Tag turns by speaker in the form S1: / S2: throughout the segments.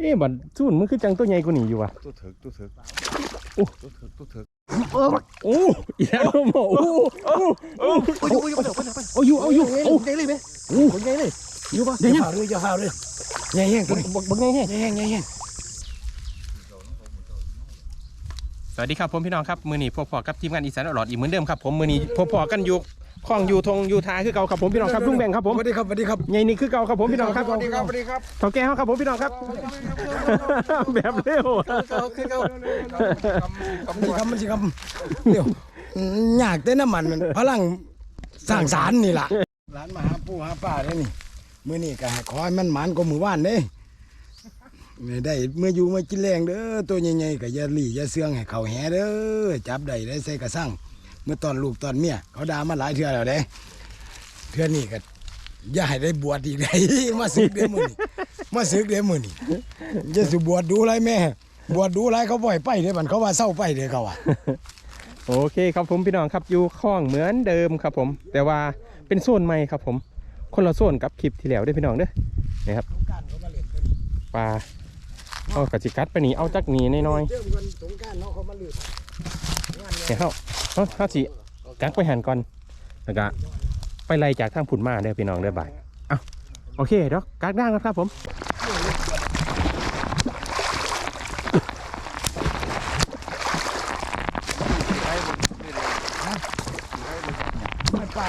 S1: เอ๊ะบัดสูนมันคือจังตัวใหญ่กว่านี้อยู่ว่ะ
S2: ตัวถึกตัวถึก
S1: โอ้
S2: ตัวถึกตัวถึก
S1: โอ้อีแล้วหมอโอ้โอ้โอ้เอาอยู่เอาอยู่เอา
S3: ใหญ่เลยไหม
S1: โอ้
S3: ใหญ่เลย
S1: อยู่ปะ
S3: เดี๋
S1: เดี๋
S3: ย
S1: ยวว
S3: ยั
S1: ยังง
S3: อย่าฝ่าเลยใหญ่แห้งตัวนี้
S1: บักบักไงแห้ง
S3: ใหญ่แห้งใหญ่แห้ง
S1: สวัสดีครับผมพี่น้องครับมือนี้พบพอกับทีมงานอีสานอรอดอีกเหมือนเดิมครับผมมือนี้พบพอกันอยู่ ข้องอยู่ทงอยู่ทาคือเก่าครับผมพี่น้องครับลุงแบงครับผม
S3: สวัสดีครับสวัสดีครับ
S1: ใหญ่นี่คือเก่าครับผมพี่น้องครับ
S2: สวัสดีครับสวัสดีครับ
S1: เท่าแก่เขาครับผมพี่น้องครับ แบบเร็ว
S3: เขาคือเขามันสิคำมันสิคำเดี๋ยวอยากแต่น้ำมันพลังสร้างสารนี่ล่ะร้านมาหาปู่หาป้าได้นี่มื้อนี้ก็ขอให้มันหมานกว่ามื้อวานเด้ไม่ได้เมื่ออยู่มากินแรงเด้อตัวใหญ่ๆก็อย่าหลีอย่าเสื่องให้เขาแหเด้อจับได้ได้ใส่กระสัง เมื่อตอนลูกตอนเมียเขาด่ามาหลายเทื่อแล้วเด้เทื่อนี้ก็อย่าให้ได้บวชอีกได้มาสึกเด้อมื้อนี้มาสึกเด้อมื้อนี้จะสิบวชดูไรแม่ บวชดูไรเขาบ่อยไปเด้อบันเขาว่าเศร้าไปเด้อเขาอะ
S1: โอเคครับผมพี่น้องครับอยู่ข้องเหมือนเดิมครับผม แต่ว่าเป็นโซนใหม่ครับผม คนละโซนกับคลิปที่แล้วเด้อพี่น้องเด้อนี่ครับปลาเอากระจิกัดไปหนีเอาจักหนีน้อย
S3: เรื่องวันสงกรารเนาะเขามาลือ
S1: ๆเนี่ยเขา เขาเขาสิกักไปหันก่อนแล้วก็ไปไล่จากทางผุนมาเด้อพี่น้องเด้อบ่ายเอาโอเคเดี๋ยวกักด้านครับผม
S3: ไม่ป้า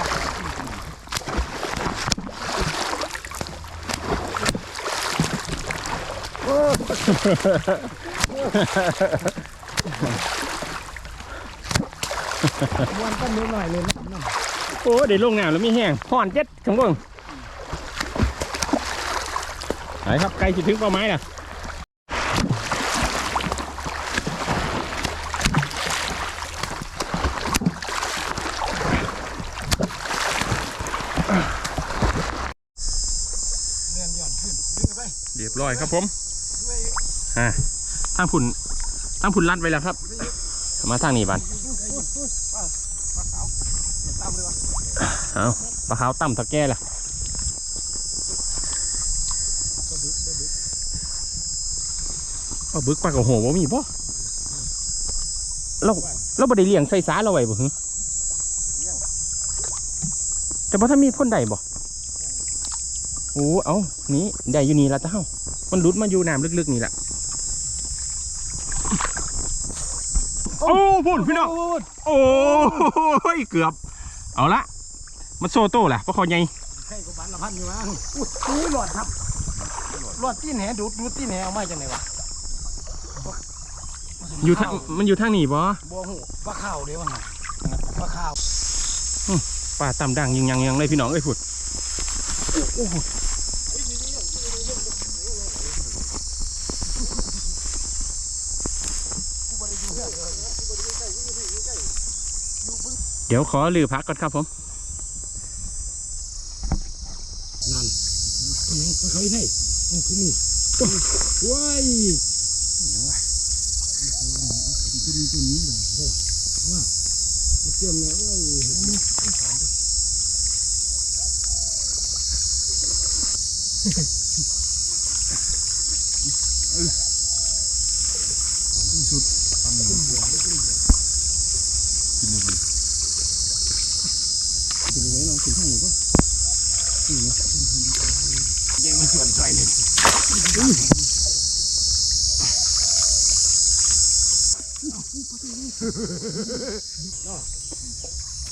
S3: วันก็นิดหน่อยเลยนะ
S1: โอ้เดี๋ยวลงน้ำแล้วมีแห้งห่อนเจ็ดข้างบนไหนครับใกล้จะถึงเป้าหมายแล้ว
S3: เลื่อนย้อนขึ้นดึงไป
S1: เรียบร้อยครับผมอ่าทางผุนทางผุนลัดไว้แล้วครับ มาทางนี้บัน
S3: ตามเลยวะ
S1: เอาปลาขาวต่ำตะแก่ละปลาบึกปลากระโหบ่มีบ่เราเราบ่ได้เลี้ยงใส่สาเราไว้บ่ฮึแต่บ่ถ้ามีพ่นใดบ่โอ้เอานี่ได้อยู่นี่ละเต้ามันหลุดมาอยู่น้ำลึกๆนี่แหละโอ้พุ่นพี่น้องโอ้ยเกือบ เอาละ มันโซโต้ล่ะเพราะเขาใหญ่
S3: ใช่ก็บันละพันอยู่มั้งอุ้ยหลอดครับหลอดตีนแหดูดดูดตีนแหเอามาจากไหนวะ
S1: อยู่ทางมันอยู่ทางนี้บ่
S3: บัวหูปลาข้าวเดี๋ยวนะปลาข้าว
S1: ป่าต่ำดังยิงยังยังเลยพี่น้องเอ้ยพุดเดี๋ยวขอลือพักก่อนครับผม
S3: นั่นตัวนี้ เขาให้ได้นี่คือนี่ว้ายเหนีย่างไรตัวนี้ตัวนี้เลยว่าเจียมเนี่ยว้ายเป็นยังไงน้องถึงห้างอยู่ปะยังมันส่วนใจเลย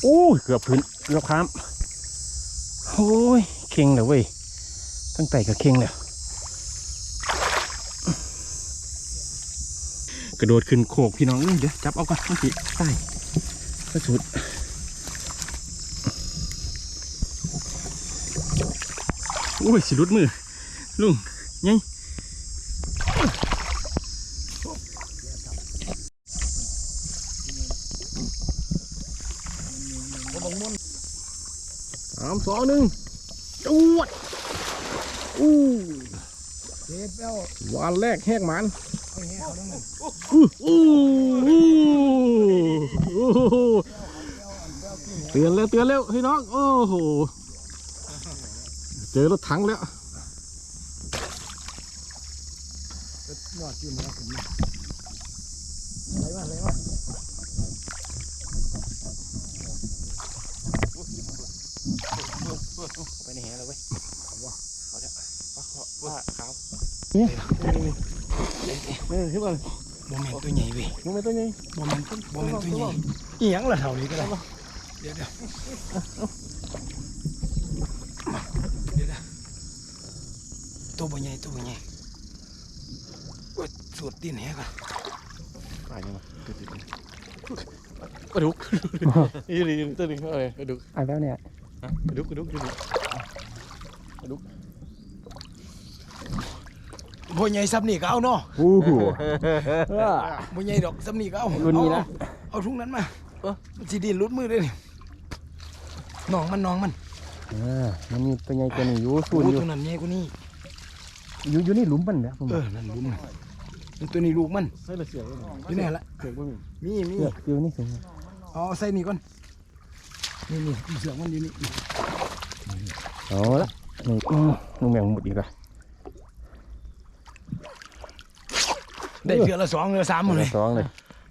S1: โอ้ยเกือบพื้นเกือบค้ามโอ้ยเค็งเลยเว้ยตั้งแต่ก็เค็งแล้วกระโดดขึ้นโขกพี่น้องเอ้ยเดี๋ยวจับเอาก่อนมันสิใต้กระสุดโอ้ยสิรุดมือลุงไง สามสองหนึ่งจวดอู้
S3: เจ็บแล้ว
S1: วันแรกแหกหมัน
S3: เอาเงี้ยเขาต้องนั่น
S1: อู้อู้อู้อู้เตือนแล้วเตือนแล้วพี่น้องโอ้โหเจอรถถังแล้ว
S3: ยอดจิ้มแล้วผมนี่อะไรวะอะไรวะ
S4: ไปในแหเลยเว้ยเอาเถอะเอาเถอะว่าขาว
S3: เออขึ้นมาโมเมนตัวใหญ่เว้ย
S4: มึงไม่ตัวนี้
S3: โมเมนต์โมเมนตัวใหญ่อีหยังล่ะเท่านี้ก็ได้เดี๋ยวเดี๋ยวเดี๋ยวตัวบ่ใหญ่ตัวบ่ใหญ่โอ้ยสูดตีนแหก่อน
S4: ไปนี่มากระดุกยี่ดีตัวนึงอะไรกระดุก
S1: อะแล้วเนี่ย
S4: กระดุกกระดุกกระดุก
S3: บ่ใหญ่ซ้ำนี่ก็เอาเนาะ
S1: โอ้โห
S3: บ่ใหญ่ดอกซ้ำนี่ก็เอา
S1: รุ่นนี้ละ
S3: เอาเอาถุงนั้นมามันสิดินรุดมือเลยนี่น้องมันน้องมัน
S1: อ่ามันมีตัวใหญ่ตัวนี้อยู่
S3: โอ้
S1: สูนอยู่
S3: ตัวนั้นใหญ่กว่านี้
S1: อยู่อยู่ในหลุมมันนะผม
S3: เออนั่นลูกมันมันตัวนี้ลูกมัน
S4: ใช่เลยเสียง
S3: อยู่ไหนละ
S4: เสียงบ่มี
S3: มีมี
S1: เสือกอยู่นี่สูง
S3: เอาใส่นี่ก่อน นี่นี่เสือกมันอยู่นี่
S1: เอาละนี่อืมลุงแมงหมดอีกละ
S3: ได้เสือละสองเรือสามหมดเลย
S1: สองเลย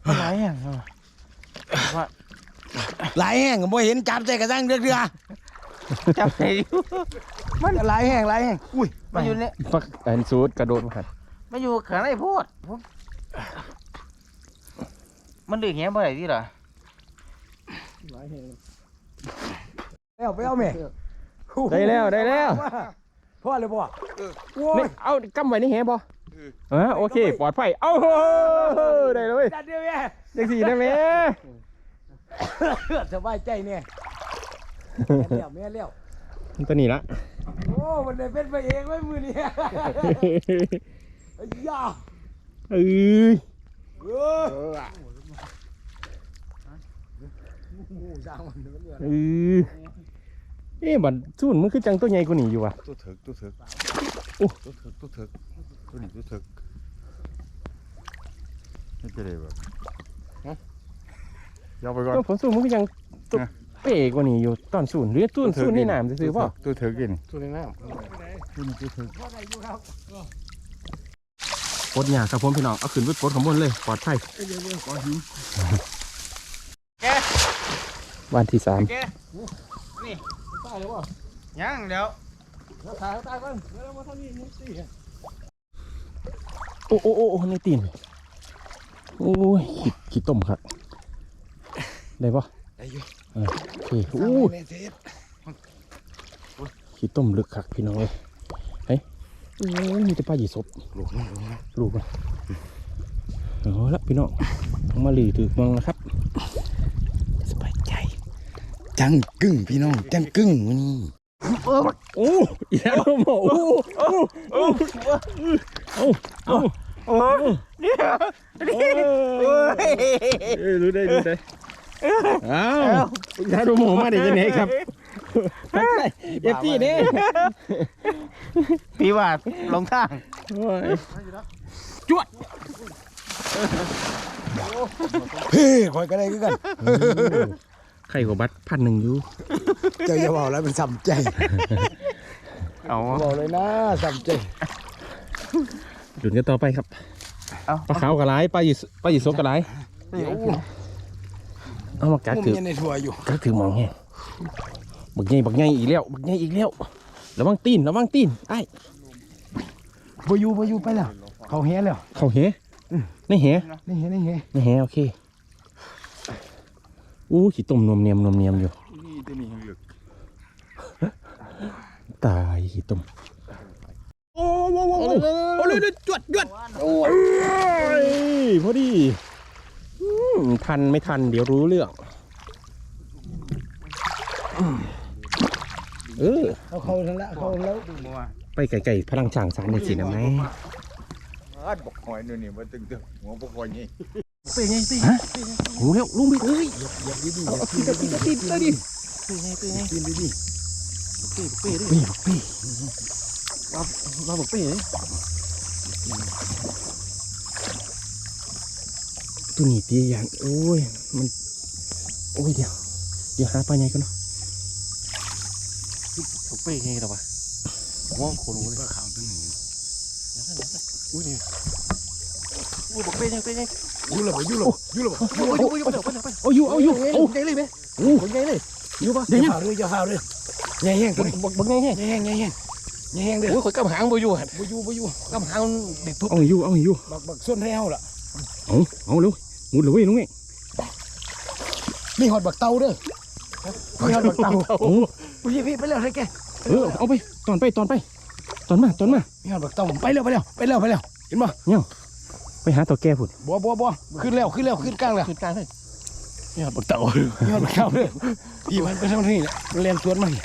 S4: อะไรอะ
S3: หลายแห้งก็บ่เห็นจับใจกระซังเรือเรือ
S4: จับไหนอยู่
S3: มันหลายแห้งหลายแห้งอุ้ย
S4: มันอยู่เนี่ย
S1: ฟักอันสูดกระโดดมาหัน
S4: มันอยู่ข้างในโพูดมันดึกแง่บ่ได้ที่หรอ
S3: ไป เอาไปเอาแม่
S1: ได้แล้วได้แล้ว
S3: พ่อเลยบ่โอ้
S1: นี่
S3: ย
S1: เอากำไว้ในแหบ่เออโอเค ปลอดภัย เอาได้เลย
S3: จัดเดียวแม่
S1: จังสี่ได้ไหม
S3: สบายใจเนี่ยแม่เลี้ยวแม่เลี้ยว
S1: ตัวนี้ละ
S3: โอ้มันได้เป็นไปเองไว้มือนี้ไอ้ยา
S1: เอ้ย
S3: เออ โอ้สร้างมันมันเนี่ย
S1: เอ้ยเอ๊ะบัดสูนมันคือจังตัวใหญ่กว่านี้อยู่ว่ะ
S2: ตัวถึกตัวถึก
S1: โอ้
S2: ตัวถึกตัวถึกตัวนี้ตัวถึกนี่จะได้แบบฮะยาวไปก่อน
S1: ก็ผลสูนมันคือจังตัว
S2: นะ
S1: เป๋กว่านี้อยู่ตอนสูนหรือสูนสูนในน้ำซื้อๆป่ะ
S2: ตัวถึกกิน
S4: ตัวในน้
S2: ตัวนี้ตัวถึก
S3: พ่อได้อยู่ครับ
S1: ปลดหยาครับผมพี่น้องเอาขึ้นไปปลดข้างบนเลยปลอดภัย
S3: เดี๋ยวเดี๋ยวขอหิว
S1: วันที่สามำ
S4: แกนี่ตายแล้ววะยังเดี๋ยว
S3: แล้วถ่ายตายก่อนเดี๋ยวมาเท่านี้นี่สิ
S1: โอ้โอ้โอ้โอ้ในตีนโอ้ยขีดขีดต้มครับได้ปะ
S3: ได้อยู่
S1: โอเค
S3: สร้าง
S1: อู้
S3: ไว้ในเซฟ
S1: ขีดต้มลึกคักพี่น้องเลยเฮ้ยโอ้ยมีแต่ปลาหยีสบ
S3: ลูกมันลูกมัน
S1: ลูกมันเอาละพี่น้องเอามาหลีถือมองนะครับ
S3: สบายใจ จังกึ่งพี่น้อง จังกึ่งวันนี้
S1: โอ้อีแล้วหมอโอ้โอ้โอ้โอ้โอ้
S4: โอ้เนี่ยนี่โอ้ย
S1: เอ้ยรู้ได้รู้ได้อ้าวถ้าดูหมูมาเดี๋ยวจะไหนครับเอฟซีเนี่ย
S4: พี่ว่าลงทาง
S1: โอ้ย
S3: เฮ้ยคอยก็ได้กัน
S1: ไข่หัวบัตรพันหนึ่งอยู่
S3: เจ้าอย่าบอกแล้วเป็นซ้ำใจ
S4: เอา
S3: บอกเลยนะซ้ำใจ
S1: หยุดกันต่อไปครับ
S4: เอา
S1: ปลาขาวกระไรปลาหยิสปลาหยิสกกระไร
S3: เดี๋ยว
S1: เอามากัด
S3: มุม
S1: ถือ
S3: ยังในทัวอยู่
S1: กัดถือหมองแห้งบักใหญ่บักใหญ่อีกแล้วบักใหญ่อีกแล้วระวังตีนระวังตีนไอ้
S3: บอยู่บอยู่ไปแล้วเขาแห่แล้ว
S1: เข่าเหในเห
S3: นี่แห่นี่แห่
S1: ในเหโอเค อู้ขี้ต้มนวมเนียมนวมเนียมอยู่
S2: นี่ตัวนี้เหลือก
S1: ตายขี้ต้ม
S3: โอ้โหโอ้โหโอ้เลยจวดจวด
S1: โอ้ยพอดีอืมทันไม่ทัน เดี๋ยวรู้เรื่องอืมเออ
S3: เขาเขาทั้งละเขาแล้ว
S4: ดูมัว
S1: ไปไก่ๆพลังช่างสารนี่สินะแม่
S2: อาดบอกหอยนู่นนี่มาตึงตึงหัวบอกหอยนี่
S1: ไปไงไปโอ้เร็วลุงไปเลย
S3: อย่าดีดี
S1: เอาตีนตีนตีนตีน
S4: ปีไงปีไง
S3: กินดีดี
S4: ปีปีดิ
S1: ปีปี
S4: มาเราบอกปีเลย
S1: ตัวนี้ตีอย่างโอ้ยมันโอ้ยเดี๋ยวเดี๋ยวหาปลาใหญ่กันเนาะ
S4: บอกปีไงหรอวะว่าโครู้เลย
S3: ปลาขาวตัวนี้
S2: อุ้ยนี่อุ้ยบอกเป็นยังเป็นยัง
S3: อยู่และบ่อยู่และบ่อยู่และบ่
S2: โอ้ยโอ้ยไปเถอะไปเถอะไปเถอะ
S1: เอาอยู่เอาอยู่
S2: โอ้
S1: โอ้
S2: ยใหญ่เลยไหม
S1: โอ้
S2: โอ้ยใหญ่เลยอยู่ปะ
S3: เดี๋ยวเดี๋ยวเฝ้าเลยอย่าเฝ้าเลยใหญ่แห้งตัวนี้
S2: บอกบอกไงไง
S3: ใหญ่แห้งใหญ่แห้งใหญ่แห้งเด้อ
S2: โอ้ยข่อยกำหางบ่อยู่หั่น
S3: บ่อยู่บ่อยู่
S2: กำหางมันเด็กทุบ
S1: เอาอยู่เอาอยู่
S3: บักบักส่วนให้เฮาล่ะ
S1: เอาเอาเร็วหมุนเลยเว้ยน้องเอง
S3: มีฮอดบักเต่าเด้อมีฮอดบักเต่า
S1: โอ้
S3: พี่พี่ไปแล้วให้แก
S1: เออเอาไปตอนไปตอนไป ตอนมาตอนมา
S3: มีฮอดบักเต่าไปแล้วไปแล้วไปแล้วไปแล้วเห็นบ่
S1: ไป หาตัวแก่พุ่น
S3: บ่บ่บ่ขึ้นแล้วขึ้นแล้วขึ้นกลางแล้ว
S2: ขึ้นกลางเลยนี่ครับบักเต่า
S3: มีฮอดบักเต่าเด้อพี่มันไปทางนี้แหละมันเรียนสวนมานี่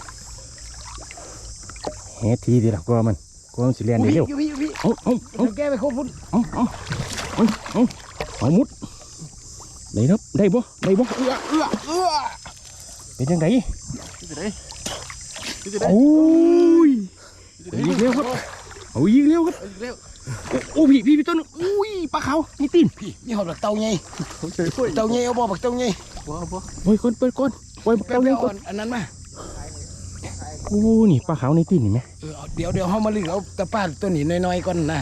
S1: แหทีดีละกว่ามันกว่ามันสิเรียนได้เร็ว
S3: อยู่พี่อยู่พี่
S1: เอาเอาเอา
S3: เดี๋ยวแกไปคบพุ่น
S1: เอาเอาเอาเอาเอามุดได้ครับได้บ่ได้บ่
S3: เอื้อเอื้อเอื้อ
S1: เป็นยังไง
S2: จะได้จะได้
S1: โอ้ยเอาอีกแล้วครับเอาอีกแล้วครับ
S2: เร็ว
S1: โอ้พี่พี่พี่ต้นอุ้ยปลาขาวนี่ตีน
S3: พี่มีหอดบักเต่าไง
S2: เฮ้ยเฮ้ย
S3: เต่าไงเอาบ่บักเต่าไง
S2: ว้าวว้าว
S1: โอ้ยคนเปิดก่อนปล่อย
S3: ไป
S1: เต่า
S3: เอา
S1: เลี้ยงก่อน
S3: อันนั้นมา
S1: โอ้นี่ปลาขาวนี่ตีนเห็นไหม
S3: เออเอาเดี๋ยวเดี๋ยวเฮามาลึกเอาตะปาดตัวนี้น้อยๆก่อนนะ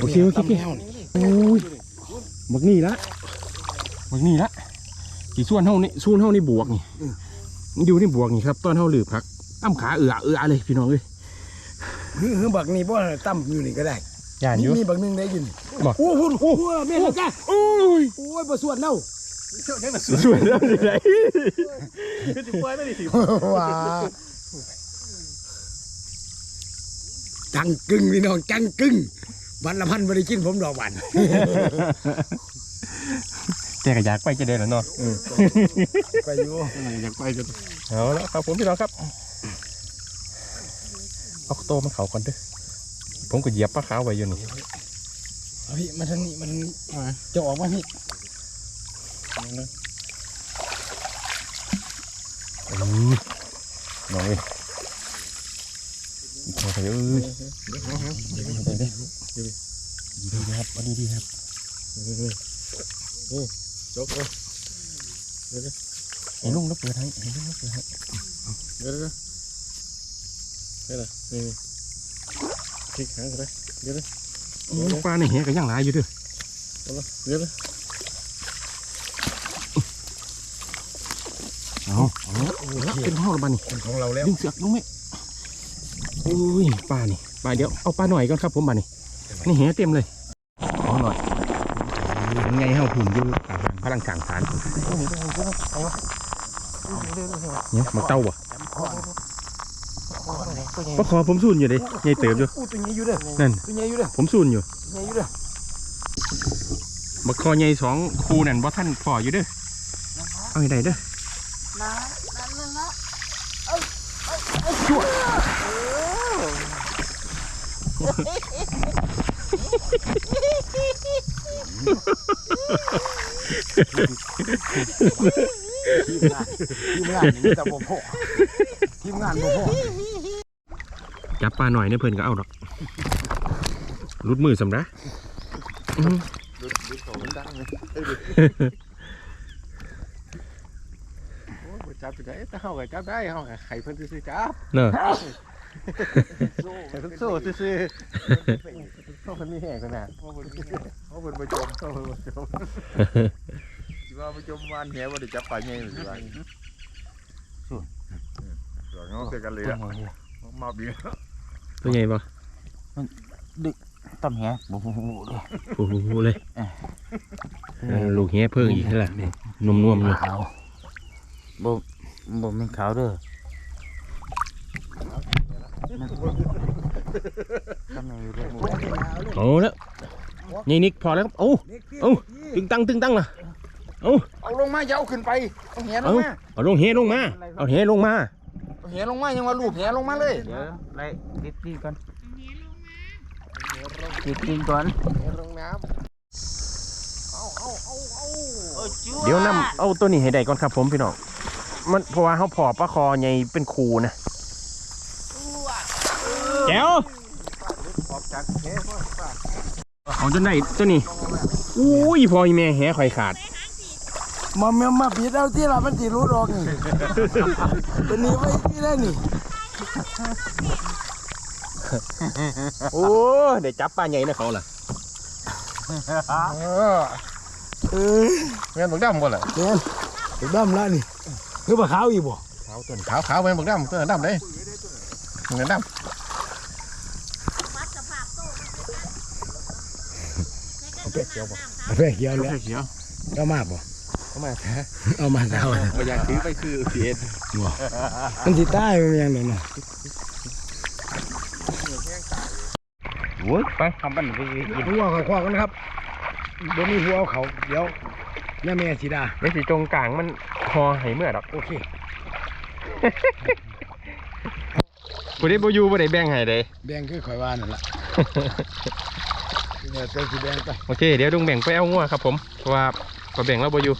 S1: โอเคโอเคโอเค
S3: ตำแห้วนี่
S1: โอ้ยบักนี่ละบักนี่ละกี่ส่วนเท่านี่ส่วนเท่านี่บวกนี่มันอยู่นี่บวกนี่ครับตอนเท่าหลืบพักอ้ำขาเอือเอือเลยพี่น้องเอ้ย
S3: ฮือฮือบักนี่บ่ตั้มอยู่นี่ก็ได้
S1: ย่าน
S3: มี
S1: อยู่
S3: มีบักหนึงได้อยู่นี่
S1: บ่
S3: โอ้โหโอ้โหแม่นแล้วจ้ะ
S1: โอ้ย
S3: โอ้ยบ่สวดเน่า
S1: สวยแล้วสิไร
S2: จะปล่อยไม่ได้สิ
S3: ว้าจังกึ่งพี่น้องจังกึ่งวันละพันบ่ได้กินผมดอกวัน
S1: แต่ก็อยากไปจะได้แล้วเนาะ
S3: ไปอยู่
S2: อยากไปจน
S1: เอาแล้วครับผมพี่น้องครับ เอาโตมันเขาก่อนเด้อผมก็เหยียบปลาขาวไว้อยู่นี่
S3: เอาพี่มาทางนี้มาทางนี้จะออกมาพี่
S1: อืมน้องเอ้ยอีกคนเอ้ยดีดีครับวันนี้ดีครับ
S2: จกเลย
S1: ไอ้ลุงแล้วเปิดให้ไอ้ลุงแล้วเปิดให้
S2: เดี๋ยวเดี๋ยว เดี๋ยวนี่คลิกหางกันเลยเดี๋ยวเดี๋ยว
S1: โอ้ปลาในแหก็ย่างหลายอยู่เด้อ
S2: เดี๋ยวเดี๋ยว
S1: เอาเอาละเป็นห้องละบ้านี่
S3: เป็นของเราแล้ว
S1: ดึงเสือกลุงไหมโอ้ยปลานี่ปลาเดี๋ยวเอาปลาหน่อยก่อนครับผมบ้านี่นี่แหเต็มเลยเอาหน่อยยังไงเฮาผุ่นอยู่กลางพลังกลางฐานเนี่ยมาเต้าบ่ ปลาคอผมสูนอยู่เดิใหญ่เติบอยู่
S3: อู้ตัวใหญ่อยู่เด้อ
S1: นั่น
S3: ตัวใหญ่อยู่เด้อ
S1: ผมสูนอยู่
S3: ใหญ่อยู่เด้อ
S1: บักคอใหญ่สองคูนั่นบ่ท่านพออยู่เด้อเอาให้ได้เด้อ
S3: ทีมงานนี่แต่บ่พอทีมงานบ่พอ
S1: จับปลาหน่อยเนี่ยเพิ่นก็เอาดอกรุดมือสำระอื้อ
S2: จับไปได้ถ้าเขาก็จับได้เขาไข่เพิ่นซื้อจับ
S1: เนอะ
S2: ไข่เพิ่นโซ่ซื้อเขาเพิ่นมีแห้งขนาด
S5: เพราะมันเพราะมันประจม
S2: เขาเพิ่นบ่จบ
S5: สิว่าประจมวานแหว่าได้จับปลาใหญ่สิว่าส่วนงอเสกันเลยอะมาเบี้ย
S1: ตัวใหญ่ปะ
S4: ต้มแหบ่ฮู้เลย
S1: โอ้โหเลยเออลูกเหี้ยเพิ่งอีกแล้วล่ะนุ่มๆอยู่
S4: ขาวบ่บ่แม่นขาวเด้อต้มแหอยู่เด้อ
S1: เอาแล้วนี่นิกพอแล้วครับโอ้เอ้าตึงตังตึงตังล่ะ
S5: เอาลงมาอย่าเอาขึ้นไป เอาแหล
S1: เอา
S5: งมา
S1: เอาลงเฮลงมา เอาเฮลงมา
S5: เอาแหลงมายังว่าลูบแหลงมาเลย
S4: เดี๋ยวไล่ติดตีนก่อนติดตีนก่อน
S2: ลงน้
S1: เดี๋ยวนำเอาตัวนี้ให้ได้ก่อนครับผมพี่น้องมันเพราะว่าเขาพอปลาคอใหญ่เป็นคูนะแก้วำ
S2: ออกจากแหพ่อป้า
S1: เอาจนได้ตัวนี้อุ้ยพออีแม่แหข่อยขาด
S3: มามามาปิดเอาที่ละมันสิรู้ดอกนี่ตัวนี้ไว้ที่ได้นี่
S1: โอ้เดี๋ยวจับปลาใหญ่นะเขาล่ะ
S2: แม่นบักดำบ่ล่ะ
S3: เนียนถูกดำแล้วนี่คือปลาขาวอีบ่
S2: ขาวต้นขาวขาวแม่นบักดำต้นดำเลยเงินด
S3: เอาเป็ดเขียวบ่เอาเป็ดเขียวแล้วำ
S2: เขียว
S3: เอามาบ่
S1: เข้ามาแท้
S3: เอามาเอา
S1: บ่อยากซื้อไปคือเสีย
S3: บ่มันสิตายมันยังไงเนาะ
S4: โอ้ยไปทำบ้านไปกิน
S3: หัวเขาควักกันครับบ่มีหัวเอาเขาเดี๋ยวแม่แม่สีดา
S1: ไม่สิจงกลางมันหอให้เมื่อดอก
S3: โอเค
S1: บ่ได้บ่อยู่บ่ได้แบ่งให้เด้
S3: แบ่งคือข่อยว่านั่นล่ะเนี่ยตัวสิแบ่งไป
S1: โอเคเดี๋ยวดุงแบ่งไปเอางัวครับผมเพราะว่า ปลาแบ่งเราบ่อยู่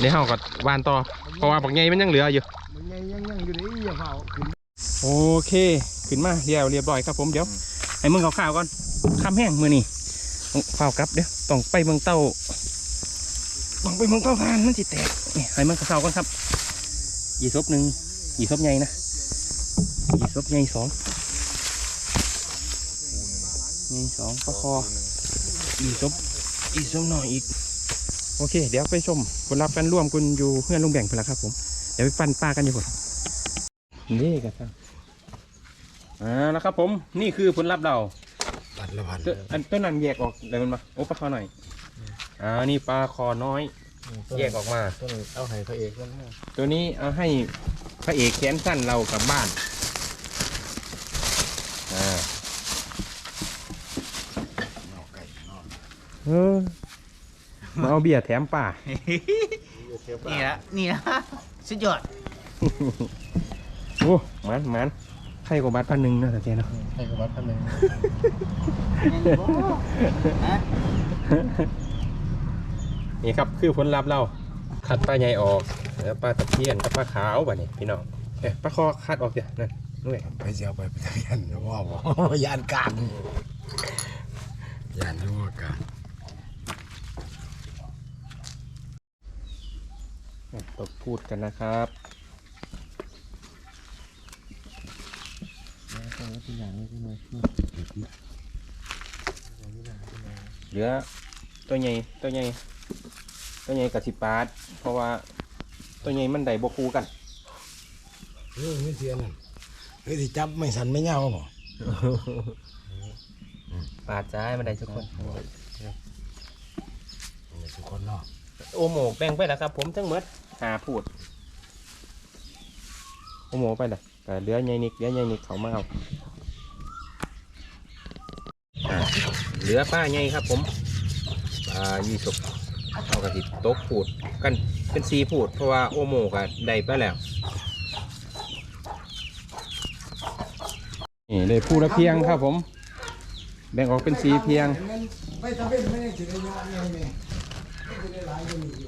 S1: เดี๋ยวเฮาก็วานต่อเพราะว่าบักใหญ่มันยังเหลืออยู่
S3: มันยังยังยังอยู่ดิอย่าเฝ้าขึ้น
S1: โอเคขึ้นมาเรียวเรียบร้อยครับผมเดี๋ยวให้มึงข่าวๆก่อนคำแห้งมือนี่ต้องเฝ้ากลับเดี๋ยวต้องไปเมืองเต้าต้องไปเมืองเต้าทานมันสิแตกนี่ให้มึงข่าวๆก่อนครับยี่ซบหนึ่งยี่ซบใหญ่นะยี่ซบใหญ่สองใหญ่สองประคอยี่ซบยี่ซบหน่อยอีก โอเค เดี๋ยวไปชมผลลัพธ์กันร่วมกันอยู่เพื่อนลุงแบ่งไปแล้วครับ ผม เดี๋ยวไปปั่นปลากันอยู่ก่อนนี่กันครับอ่าแล้วครับ ผมนี่คือผลลัพธ์เรา
S3: ปัดละพัน
S1: ตัวอันต้นนั้นแยกออกได้มันมาโอ้ปลาคอหน่อยอ่านี่ปลาคอน้อย แยกออกมา
S2: ต้นเอาให้พระเอกกัน
S1: ตัวนี้เอาให้พระเอกแขนสั้นเรากลับบ้านอ่าเออ มาเอาเบียร์แถมป่า
S4: นี่ละนี่ละสุดยอด
S1: โอ้มันมันใครกว่าบาทพันหนึ่งนะแต่เจ้าเนาะ
S2: ให้กับวัดพันหนึ่ง
S1: นี่ครับคือผลลัพธ์เราคัดปลาใหญ่ออกแล้วปลาตะเพียนกับปลาขาวบ่เนี่ยพี่น้องเอ๊ะปลาคอคัดออกเดี๋ยวนั่นนู่นแหละ
S3: ไปเสียวไปไปทะเบียนว่าบ่ยานกลางยานหัวกลาง
S1: ตกพูดกันนะครับเหลือตัวใหญ่ตัวใหญ่ตัวใหญ่กับสิปาดเพราะว่าตัวใหญ่มันได้บคูกัน
S3: เฮ้ยไม่เสียนั่นเฮ้ยที่จับไม่สันไม่เงาบ่
S1: ปาดซ้ายมันได้ทุกคน
S3: ทุกคนเนาะ
S1: โอโมแบ่งไปแล้วครับ ผมทั้งหมดหาพูด โอโมไปเลยแต่เหลือใหญ่นิกเหลือใหญ่นิกเขามาเอาอ่าเหลือป้าใหญ่ครับ ผมปลายี่สกเอากระติโต๊ะพูดกันเป็นสีพูด เพราะว่าโอโมก็ได้ไปแล้วนี่เลยพูดละเพียงครับผม แบ่งออกเป็นสีเพียง
S3: ไปทะเบียนไม่ได้สิได้ยอดไงแม่ไม่ได้หลาย 这边来一个美女